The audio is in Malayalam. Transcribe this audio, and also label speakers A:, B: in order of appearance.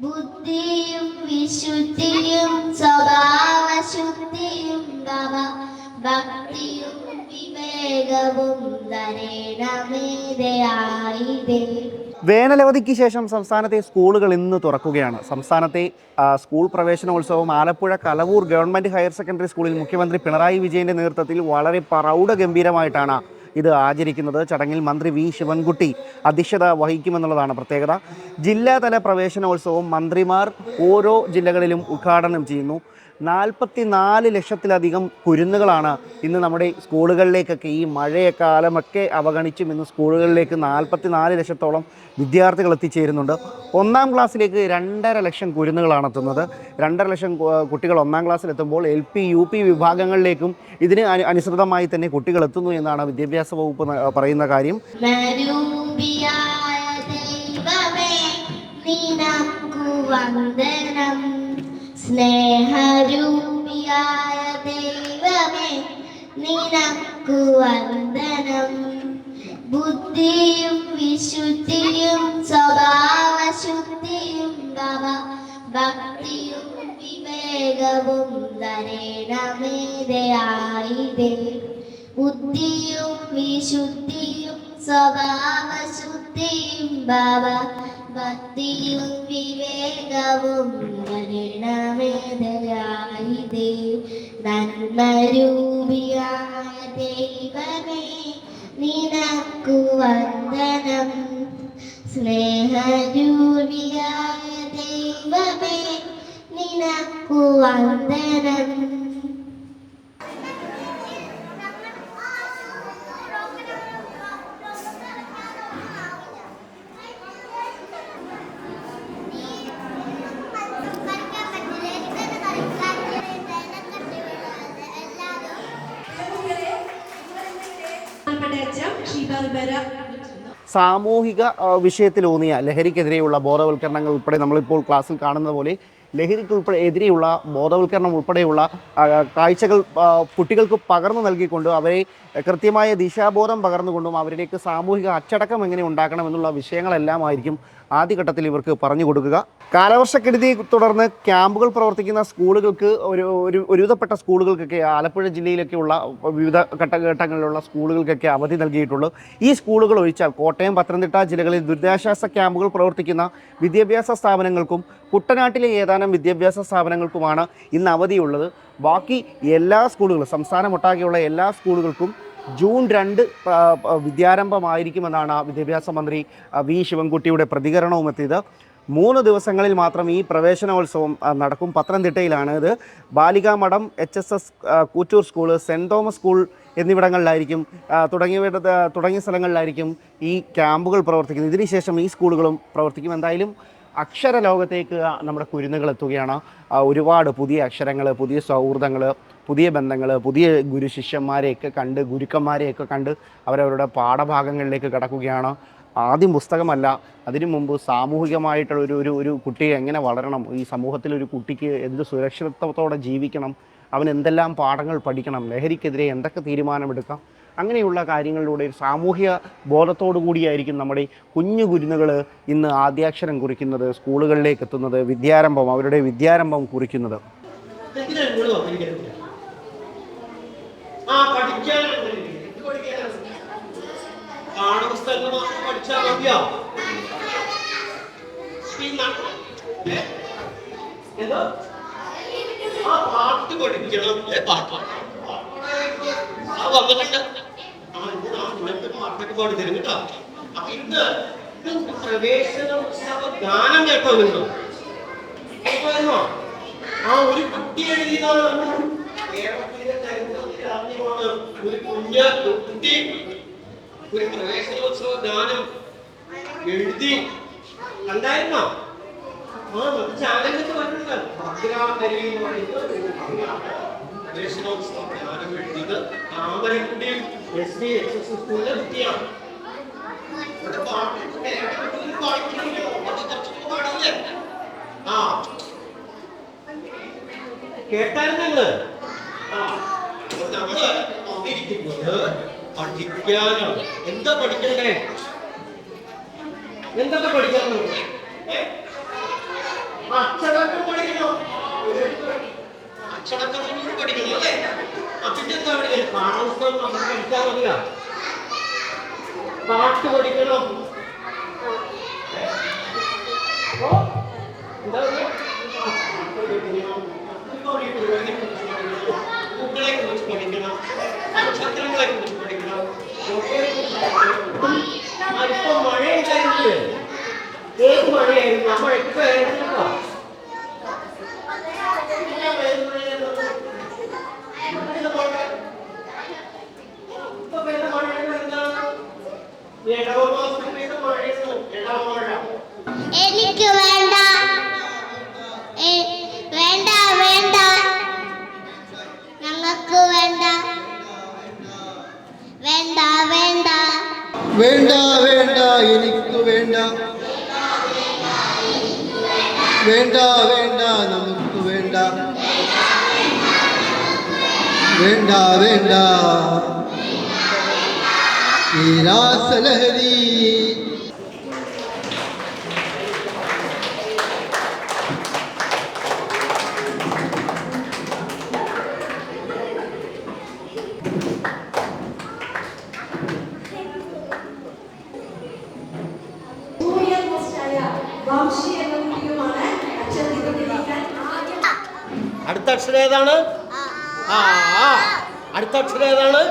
A: ബുദ്ധിയും ഭക്തിയും വിവേകവും ധരേണമേതയായിതേ
B: വേനലവധിക്ക് ശേഷം സംസ്ഥാനത്തെ സ്കൂളുകൾ ഇന്ന് തുറക്കുകയാണ്. സംസ്ഥാനത്തെ സ്കൂൾ പ്രവേശനോത്സവം Alappuzha Kalavoor government higher secondary സ്കൂളിൽ മുഖ്യമന്ത്രി പിണറായി വിജയന്റെ നേതൃത്വത്തിൽ വളരെ പ്രൗഢഗംഭീരമായിട്ടാണ് ഇത് ആചരിക്കുന്നത്. ചടങ്ങിൽ മന്ത്രി വി. ശിവൻകുട്ടി അധ്യക്ഷത വഹിക്കുമെന്നുള്ളതാണ് പ്രത്യേകത. ജില്ലാതല പ്രവേശനോത്സവം മന്ത്രിമാർ ഓരോ ജില്ലകളിലും ഉദ്ഘാടനം ചെയ്യുന്നു. നാൽപ്പത്തി നാല് ലക്ഷത്തിലധികം കുരുന്നുകളാണ് ഇന്ന് നമ്മുടെ സ്കൂളുകളിലേക്കൊക്കെ ഈ മഴയക്കാലമൊക്കെ അവഗണിച്ചും ഇന്ന് സ്കൂളുകളിലേക്ക് നാൽപ്പത്തി നാല് ലക്ഷത്തോളം വിദ്യാർത്ഥികൾ എത്തിച്ചേരുന്നുണ്ട്. ഒന്നാം ക്ലാസ്സിലേക്ക് രണ്ടര ലക്ഷം കുരുന്നുകളാണ് എത്തുന്നത്. രണ്ടര ലക്ഷം കുട്ടികൾ ഒന്നാം ക്ലാസ്സിലെത്തുമ്പോൾ എൽ പി യു പി വിഭാഗങ്ങളിലേക്കും ഇതിന് അനുസൃതമായി തന്നെ കുട്ടികൾ എത്തുന്നു എന്നാണ് വിദ്യാഭ്യാസ വകുപ്പ് പറയുന്ന കാര്യം.
A: വന്ദനം. സ്നേഹരൂപിയായ ദൈവമേ നിനക്കു വന്ദനം. ബുദ്ധിയും വിശുദ്ധിയും സ്വഭാവശുദ്ധിയും ഭവ ഭക്തിയും വിവേകവും ധരേണമേതയായിതേ ബുദ്ധിയും വിശുദ്ധിയും സ്വഭാവശുദ്ധിയും ഭാവ ഭക്തിയും വിവേകവും വരണമേതയായിതേ നന്മരൂപിയായ ദൈവമേ നിനക്കു വന്ദനം. സ്നേഹരൂപിയായ ദൈവമേ നിനക്കു വന്ദനം.
B: സാമൂഹിക വിഷയത്തിലൂന്നിയ ലഹരിക്കെതിരെയുള്ള ബോധവൽക്കരണങ്ങൾ ഉൾപ്പെടെ നമ്മളിപ്പോൾ ക്ലാസ്സിൽ കാണുന്നത് പോലെ ലഹരിക്ക് ഉൾപ്പെടെ എതിരെയുള്ള ബോധവൽക്കരണം ഉൾപ്പെടെയുള്ള കാഴ്ചകൾ കുട്ടികൾക്ക് പകർന്നു നൽകിക്കൊണ്ട് അവരെ കൃത്യമായ ദിശാബോധം പകർന്നുകൊണ്ടും അവരിലേക്ക് സാമൂഹിക അച്ചടക്കം എങ്ങനെ ഉണ്ടാക്കണം എന്നുള്ള വിഷയങ്ങളെല്ലാം ആയിരിക്കും ആദ്യഘട്ടത്തിൽ ഇവർക്ക് പറഞ്ഞു കൊടുക്കുക. കാലവർഷക്കെടുതിയെ തുടർന്ന് ക്യാമ്പുകൾ പ്രവർത്തിക്കുന്ന സ്കൂളുകൾക്ക് ഒരു ഒരു ഒരുവിധപ്പെട്ട സ്കൂളുകൾക്കൊക്കെ ആലപ്പുഴ ജില്ലയിലൊക്കെയുള്ള വിവിധ ഘട്ടഘട്ടങ്ങളിലുള്ള സ്കൂളുകൾക്കൊക്കെ അവധി നൽകിയിട്ടുള്ളൂ. ഈ സ്കൂളുകൾ ഒഴിച്ചാൽ കോട്ടയം പത്തനംതിട്ട ജില്ലകളിൽ ദുരിതാശ്വാസ ക്യാമ്പുകൾ പ്രവർത്തിക്കുന്ന വിദ്യാഭ്യാസ സ്ഥാപനങ്ങൾക്കും കുട്ടനാട്ടിലെ ഏതാനും വിദ്യാഭ്യാസ സ്ഥാപനങ്ങൾക്കുമാണ് ഇന്ന് അവധിയുള്ളത്. ബാക്കി എല്ലാ സ്കൂളുകളും സംസ്ഥാനമൊട്ടാകെയുള്ള എല്ലാ സ്കൂളുകൾക്കും ജൂൺ രണ്ട് വിദ്യാരംഭമായിരിക്കുമെന്നാണ് വിദ്യാഭ്യാസ മന്ത്രി വി. ശിവൻകുട്ടിയുടെ പ്രതികരണവും എത്തിയത്. മൂന്ന് ദിവസങ്ങളിൽ മാത്രം ഈ പ്രവേശനോത്സവം നടക്കും. പത്തനംതിട്ടയിലാണ് ഇത്. Balikamadom H S S Kuttoor school saint Thomas school എന്നിവിടങ്ങളിലായിരിക്കും തുടങ്ങിയവരുടെ തുടങ്ങിയ തുടങ്ങിയ സ്ഥലങ്ങളിലായിരിക്കും ഈ ക്യാമ്പുകൾ പ്രവർത്തിക്കുന്നത്. ഇതിനുശേഷം ഈ സ്കൂളുകളും പ്രവർത്തിക്കും. എന്തായാലും അക്ഷര ലോകത്തേക്ക് നമ്മുടെ കുരുന്നുകൾ എത്തുകയാണ്. ഒരുപാട് പുതിയ അക്ഷരങ്ങൾ പുതിയ സൗഹൃദങ്ങൾ പുതിയ ബന്ധങ്ങൾ പുതിയ ഗുരു ശിഷ്യന്മാരെയൊക്കെ കണ്ട് ഗുരുക്കന്മാരെയൊക്കെ കണ്ട് അവരവരുടെ പാഠഭാഗങ്ങളിലേക്ക് കടക്കുകയാണ്. ആദ്യം പുസ്തകമല്ല അതിനു മുമ്പ് സാമൂഹികമായിട്ടുള്ള ഒരു ഒരു ഒരു കുട്ടിയെ എങ്ങനെ വളരണം? ഈ സമൂഹത്തിൽ ഒരു കുട്ടിക്ക് എന്ത് സുരക്ഷിതത്വത്തോടെ ജീവിക്കണം? അവൻ എന്തെല്ലാം പാഠങ്ങൾ പഠിക്കണം? ലഹരിക്കെതിരെ എന്തൊക്കെ തീരുമാനമെടുക്കാം? അങ്ങനെയുള്ള കാര്യങ്ങളിലൂടെ ഒരു സാമൂഹ്യ ബോധത്തോടു കൂടിയായിരിക്കും നമ്മുടെ കുഞ്ഞു കുരുന്നുകൾ ഇന്ന് ആദ്യാക്ഷരം കുറിക്കുന്നത് സ്കൂളുകളിലേക്ക് എത്തുന്നത് വിദ്യാരംഭം അവരുടെ വിദ്യാരംഭം കുറിക്കുന്നത്
C: എന്ത് ആ പാട്ട് പഠിക്കണം പാട്ട് വന്നിട്ടുണ്ട് ഇത് നാ ഇന്നത്തെ പാട്ടൊക്കെ പാടി തരും കേട്ടോ അപ്പൊ ഇന്ന് ഇത് പ്രവേശനോത്സവ ഗാനം കേട്ടോ നിങ്ങൾ കേട്ടോ ആ ഒരു കുട്ടി എഴുതിയതാണ് കേരളത്തിലെ ചരിത്രത്തിൽ ആദ്യമാണ് ഒരു കുഞ്ഞ കുട്ടി ഒരു പ്രവേശനോത്സവ ഗാനം എഴുതി. കണ്ടായിരുന്നോ? ആ നമുക്ക് ചാനലൊക്കെ വരുന്നുണ്ട് ഭദ്രാനരി എന്ന് പറയുന്ന ഒരു കുട്ടിയാണ് പ്രവേശനോത്സവ ഗാനം എഴുതിയത്. താമരക്കുടിയും എസ് ഡി എച്ച് എസ് ആ. പഠിക്കാനാണ് എന്താ പഠിക്കണ്ടേ എന്തൊക്കെ പഠിക്കാൻ? അച്ചടക്കം പഠിക്കണോ? അച്ചടക്കം പഠിക്കണോ? അല്ലേ? അതിന്റെ നമുക്ക് പഠിച്ചാൽ മതിയാ പാട്ട് പഠിക്കണം? കുട്ടികളെ കുറിച്ച് പഠിക്കണം. നക്ഷത്രങ്ങളെ കുറിച്ച് പഠിക്കണം. ഇപ്പൊ മഴയുണ്ടായിരുന്നില്ലേ? ഏത് മഴയായിരുന്നു? ആ മഴയ്ക്ക് പേരുണ്ടോ
A: എനിക്ക് വേണ്ട. വേണ്ട വേണ്ട. ഞങ്ങൾക്ക് വേണ്ട. വേണ്ട വേണ്ട.
D: വേണ്ട വേണ്ട എനിക്ക് വേണ്ട. വേണ്ട വേണ്ട നമുക്ക് വേണ്ട. വേണ്ട വേണ്ട.
C: അടുത്ത അക്ഷരം ഏതാണ്? ആ ആ. അടുത്ത അക്ഷരം ഏതാണ്?